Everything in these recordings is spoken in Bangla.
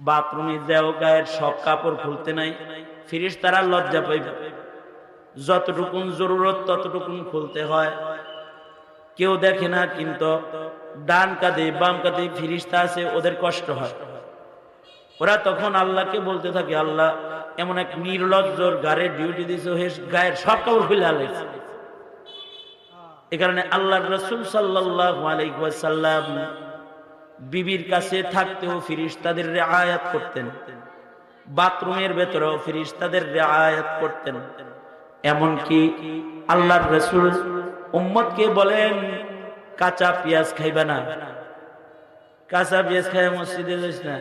বাথরুমে যাও গায়ের সব কাপড় খুলতে নাই ফিরিস তারা লজ্জা পাইবে। যতটুকুন জরুরত, ততটুকুন খুলতে হয়। কেউ দেখে না, কিন্তু ডান কাঁধে, বাম কাঁধে ফিরিস্তা আছে, ওদের কষ্ট হয়। ওরা তখন আল্লাহকে বলতে থাকে, আল্লাহ, এমন এক নির্লজ্জর গাড়ির ডিউটি হে গায়ের সব কাপড় খুলে আলাইছে। এ কারণে আল্লাহ রসুল সাল্লাহ আলাইসাল্লাম বিবির কাছে থাকতেও ফিরিস্তাদের রেআয়াত করতেন। বাথরুমের ভেতরেও ফিরিস্তাদের রেআয়াত করতেন। এমনকি আল্লাহর রসুল উম্মতকে বলেন, কাঁচা পেঁয়াজ খাইবে না। কাঁচা পেঁয়াজ খাই মসজিদে না।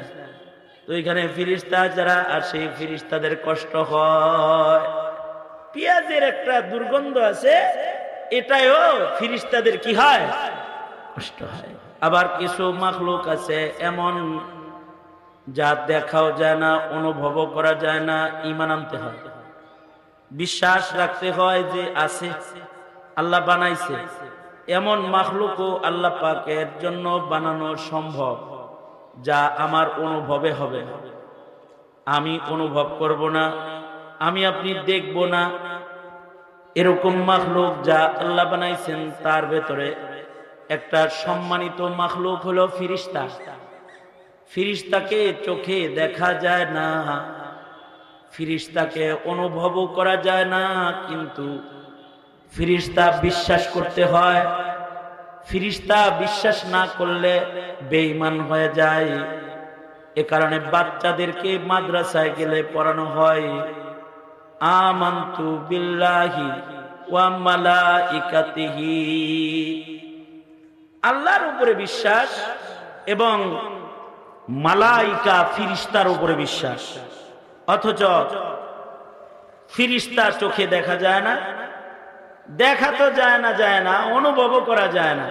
তো এখানে ফিরিস্তা যারা, আর সেই ফিরিস্তাদের কষ্ট হয়। পেঁয়াজের একটা দুর্গন্ধ আছে এটাও ফিরিস্তাদের কি হয়? কষ্ট হয়। আবার কিছু মাখলুক আছে এমন যা দেখাও যায় না, অনুভবও করা যায় না ইমান আনতে হয়। বিশ্বাস রাখতে হয় যে আছে, আল্লাহ বানাইছে। এমন মাখলুকও আল্লাহ পাকের জন্য বানানো সম্ভব, যা আমার অনুভবে হবে। আমি অনুভব করব না, আমি আপনি দেখব না। এরকম মাখলুক যা আল্লাহ বানাইছেন, তার ভেতরে একটা সম্মানিত মাখলুক হলো ফিরিস্তা। ফিরিস্তাকে চোখে দেখা যায় না। ফিরিস্তাকে অনুভবও করা যায় না, কিন্তু ফিরিস্তা বিশ্বাস করতে হয়। ফিরিস্তা বিশ্বাস না করলে বেঈমান হয়ে যায়। এ কারণে বাচ্চাদেরকে মাদ্রাসায় গেলে পড়ানো হয়। আমান্তু বিল্লাহি ওয়া মালাইকাতিহি। আল্লাহর উপরে বিশ্বাস এবং মালাইকা ফিরিস্তার উপরে বিশ্বাস। অথচ ফিরিস্তা চোখে দেখা যায় না, দেখা তো যায় না যায় না, অনুভবও করা যায় না।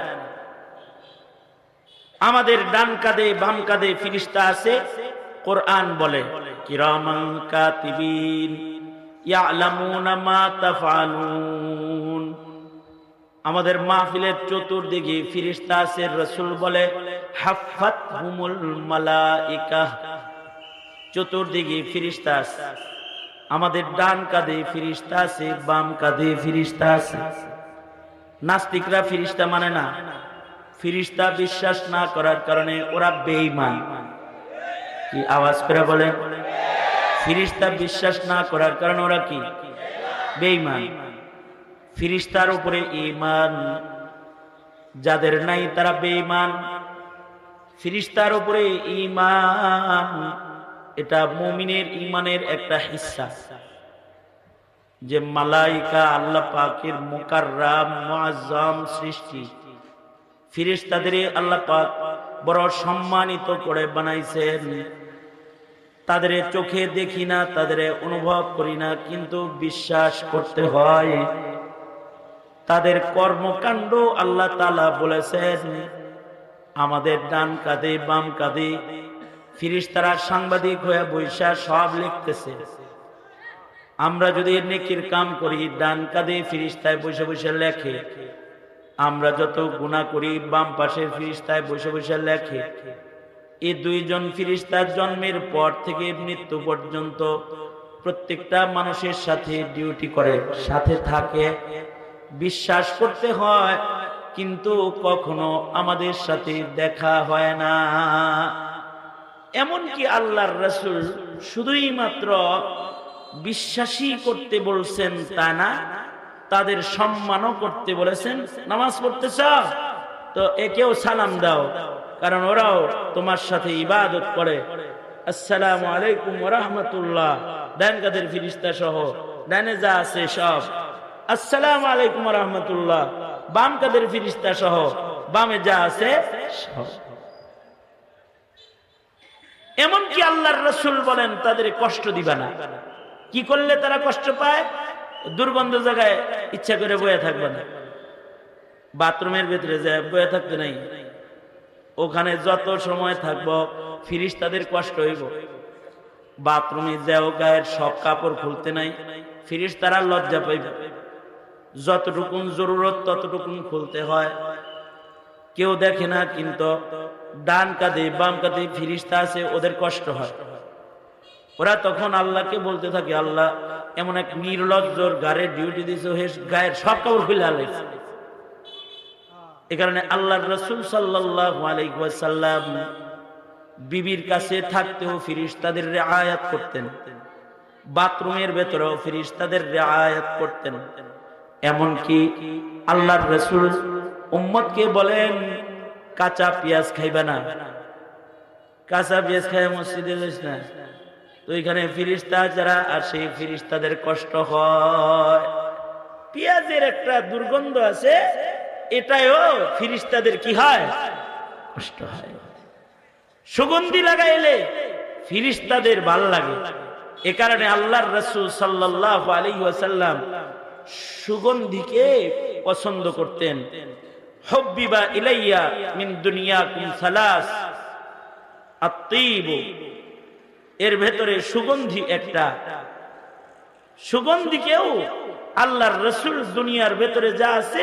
আমাদের ডান কাঁধে, বাম কাঁধে ফিরিস্তা আছে, কোরআন বলে কিরামান কাতিবিন ইয়ালামুনা মা তাফআলুন। আমাদের মাহফিলের চতুর্দিকে ফিরিস্তা আছে, রসুল বলে, হাফাত হুমুল মালাইকা। চতুর্দিকে ফিরিস্তা আমাদের ডান কাঁধে ফিরিস্তা আছে, বাম কাঁধে ফিরিস্তা আছে। নাস্তিকরা ফিরিস্তা মানে না। ফিরিস্তা বিশ্বাস না করার কারণে ওরা বেঈমান। কি আওয়াজ করে বলে ফিরিস্তা বিশ্বাস না করার কারণে ওরা কি? বেঈমান। ফিরিস্তার উপরে ইমান যাদের নাই তারা বেঈমান। ফিরিস্তার উপরে ইমান এটা মুমিনের ইমানের একটা হিস্সা যে মালাইকা আল্লাহ পাকের মোকাররাম, মুআজ্জাম সৃষ্টি। ফিরিস্তাদের আল্লাহ পাক বড় সম্মানিত করে বানাইছেন। তাদের চোখে দেখি না, তাদের অনুভব করি না, কিন্তু বিশ্বাস করতে হয়। তাদের কর্মকাণ্ড আল্লাহ তালা বলেছেন, আমাদের ডান কাঁধে, বাম কাঁধে ফিরিস্তারা সাংবাদিক হয়ে বৈশা সব লিখতেছে। আমরা যদি নেকির কাম করি, ডান কাঁধে ফিরিস্তায় বসে বসে লেখে। আমরা যত গুণা করি, বাম পাশের ফিরিস্তায় বসে বসে লেখে। এই দুইজন ফিরিস্তার জন্মের পর থেকে মৃত্যু পর্যন্ত প্রত্যেকটা মানুষের সাথে ডিউটি করে, সাথে থাকে। বিশ্বাস করতে হয়, কিন্তু কখনো আমাদের সাথে দেখা হয় না। এমনকি আল্লাহর রসুল শুধুই মাত্র বিশ্বাসী করতে বলছেন তা না, তাদের সম্মানও করতে বলেছেন, নামাজ পড়তে চাও? তো একেও সালাম দাও, কারণ ওরাও তোমার সাথে ইবাদত করে। আসসালামু আলাইকুম রহমতুল্লাহ। ডান কাদের ফিরিস্তা সহ ডানে যা আছে সব। আসসালামু আলাইকুম রহমতুল্লাহ। বাম কাদের ফিরিস্তা সহ? বামে যা আছে এমনকি আল্লাহর রসুল বলেন, তাদের কষ্ট দিবা না। কি করলে তারা কষ্ট পায়? দুর্গন্ধ জায়গায় ইচ্ছা করে বয়ে থাকবে না। বাথরুমের ভেতরে যায়, বয়ে থাকতে নাই। ওখানে যত সময় থাকব ফিরিস তাদের কষ্ট হইব। বাথরুমে যাও, গায়ের সব কাপড় খুলতে নাই। ফিরিস তারা লজ্জা পাইব। যতটুকুন জরুরত, ততটুকুন খুলতে হয়। কেউ দেখে না, কিন্তু ডান কাঁধে, বাম কাঁধে ফিরিস্তা আছে, ওদের কষ্ট হয়। ওরা তখন আল্লাহকে বলতে থাকে, আল্লাহ, এমন এক নির্লজ্জর গাড়ে ডিউটি দিছে হে গায়ের সব কাপড় খুলে আলাইছে এ কারণে আল্লাহ রসুল আলাইসাল্লাম বিবির কাছে থাকতেও ফিরিস্তাদের রেআয়াত করতেন। বাথরুমের ভেতরেও ফিরিস্তাদের রেআয়াত করতেন। এমনকি আল্লাহর রসুল উম্মতকে বলেন, কাঁচা পেঁয়াজ খাইবে না। কাঁচা পেঁয়াজ খাই মসজিদে যাইস না? তো এখানে ফিরিস্তা যারা, আর সেই ফিরিস্তাদের কষ্ট হয়। পেঁয়াজের একটা দুর্গন্ধ আছে এটাও ফিরিস্তাদের কি হয়? কষ্ট হয়। সুগন্ধি লাগাইলে ফিরিস্তাদের ভালো লাগে। এ কারণে আল্লাহর রসুল সাল্লাহ আলী ওয়াসাল্লাম সুগন্ধিকে পছন্দ করতেন। হব্বিবা ইলাইয়া মিন দুনিয়া কুম সালাস এর ভেতরে সুগন্ধি একটা। সুগন্ধিকেও আল্লাহর রসুল দুনিয়ার ভেতরে যা আছে,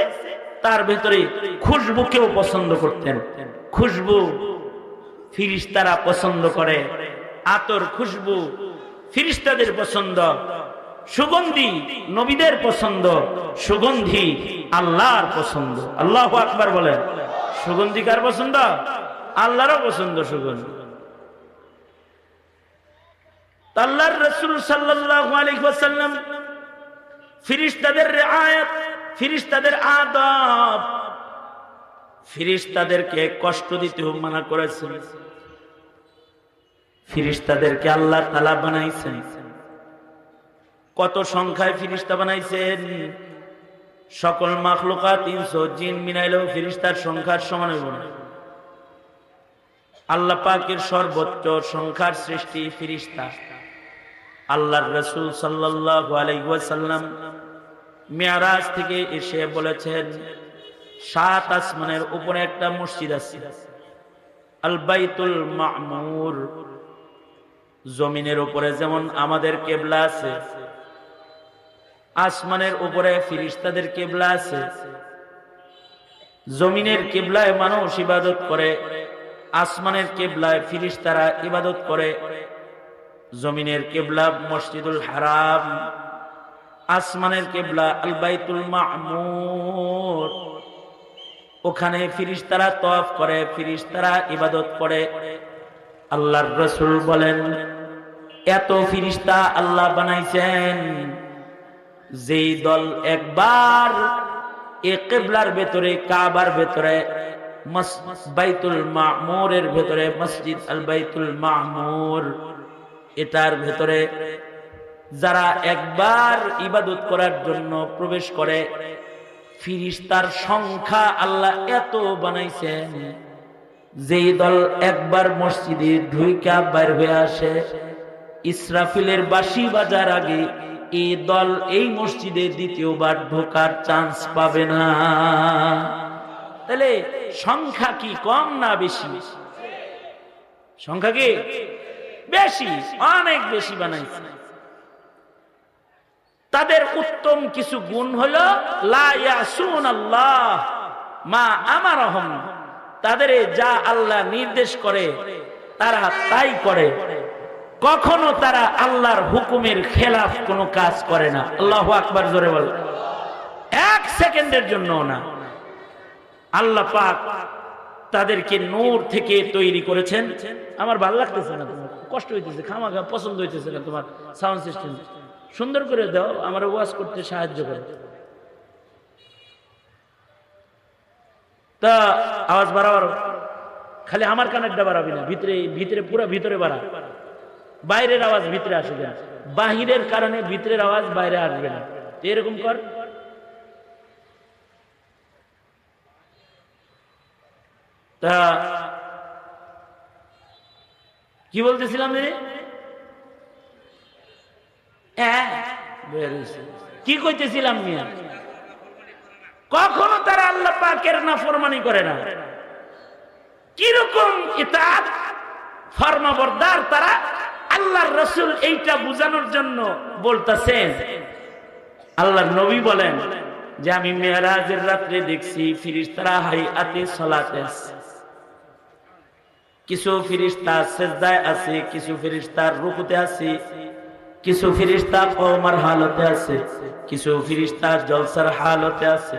তার ভেতরে খুশবুকেও পছন্দ করতেন। খুশবু ফিরিস্তারা পছন্দ করে, আতর খুশবু ফিরিস্তাদের পছন্দ। সুগন্ধি নবীদের পছন্দ, সুগন্ধি আল্লাহর পছন্দ। আল্লাহ আকবার বলেন সুগন্ধি কার পছন্দ? আল্লাহরও পছন্দ সুগন্ধি। আল্লাহর ফিরিস্তাদেরকে কষ্ট দিতে মানা আল্লাহ তালা বানাইছেন। কত সংখ্যায় ফিরিস্তা বানাইছেন? সকল মাখলুকা তিনশো জিন, মিনাইলেও ফিরিস্তার সংখ্যার সমান হইব না। আল্লাহ পাকের সর্বোচ্চ সংখ্যার সৃষ্টি ফিরিস্তা। আল্লাহর রসুল সাল্লাল্লাহু আলাইহি ওয়াসাল্লাম মেয়ারাজ থেকে এসে বলেছেন, সাত আসমানের উপরে একটা মসজিদ আছে, আল বাইতুল মামুর। জমিনের উপরে যেমন আমাদের কেবলা আছে আসমানের উপরে ফিরিস্তাদের কেবলা আছে। জমিনের কেবলায় মানুষ ইবাদত করে, আসমানের কেবলায় ফিরিস্তারা ইবাদত করে। জমিনের কেবলা মসজিদুল হারাম, আসমানের কেবলা আল বাইতুল ওখানে ফিরিস্তারা তফ করে, ফিরিস্তারা ইবাদত করে। আল্লাহর রসুল বলেন, এত ফিরিস্তা আল্লাহ বানাইছেন যেই দল একবার এ কেবলার ভেতরে, কাবার ভেতরে বাইতুল মামুরের ভেতরে, মসজিদ আল বাইতুল মামুর, এটার ভেতরে যারা একবার ইবাদত করার জন্য প্রবেশ করে, ফিরিস্তার সংখ্যা আল্লাহ এত বানাইছেন, যেই দল একবার মসজিদে ঢুইকা বাইর হয়ে আসে, ইসরাফিলের বাসি বাজার আগে এই দল এই মসজিদে দ্বিতীয়বার ঢোকার চান্স পাবে না। তাহলে সংখ্যা কি কম না বেশি? সংখ্যা কি বেশি? অনেক বেশি বানাইছে। তাদের উত্তম কিছু গুণ হলো আল্লাহ মা আমার তাদের যা আল্লাহ নির্দেশ করে, তারা তাই করে। কখনো তারা আল্লাহর হুকুমের খেলাফ কোনো কাজ করে না। আল্লাহ আকবার জোরে বল। এক সেকেন্ডের জন্য না। আল্লাহ পাক তাদেরকে নূর থেকে তৈরি করেছেন। আমার ভালো লাগতেছে না কষ্ট হইতেছে, খামাখা পছন্দ হইতেছে না তোমার সাউন্ড সিস্টেম সুন্দর করে দাও, আমার ওয়াজ করতে সাহায্য করে। তা আওয়াজ বাড়াবার খালি আমার কানেরটা বাড়াবি না, ভিতরে ভিতরে, পুরো ভিতরে বাড়া। বাইরের আওয়াজ ভিতরে আসবে না। বাহিরের কারণে ভিতরের আওয়াজ বাইরে আসবে না। এরকম কর। তা কি বলতেছিলাম রে? কি কইতেছিলাম মিয়া? কখনো তারা আল্লাহ পাকের না ফরমানি করে না। কীরকম ইতাত ফরমাবরদার তারা আল্লাহর রসুল এইটা বুঝানোর জন্য বলতেছেন আল্লাহর নবী বলেন যে আমি মেয়েরাজের রাত্রে দেখছি ফিরিস্তারা হাই আতে সলাতে কিছু ফিরিস্তা সেজদায় আছে, কিছু ফিরিস্তার রুকুতে আছে, কিছু ফিরিস্তা কওমার হালতে আছে, কিছু ফিরিস্তা জলসার হালতে আছে।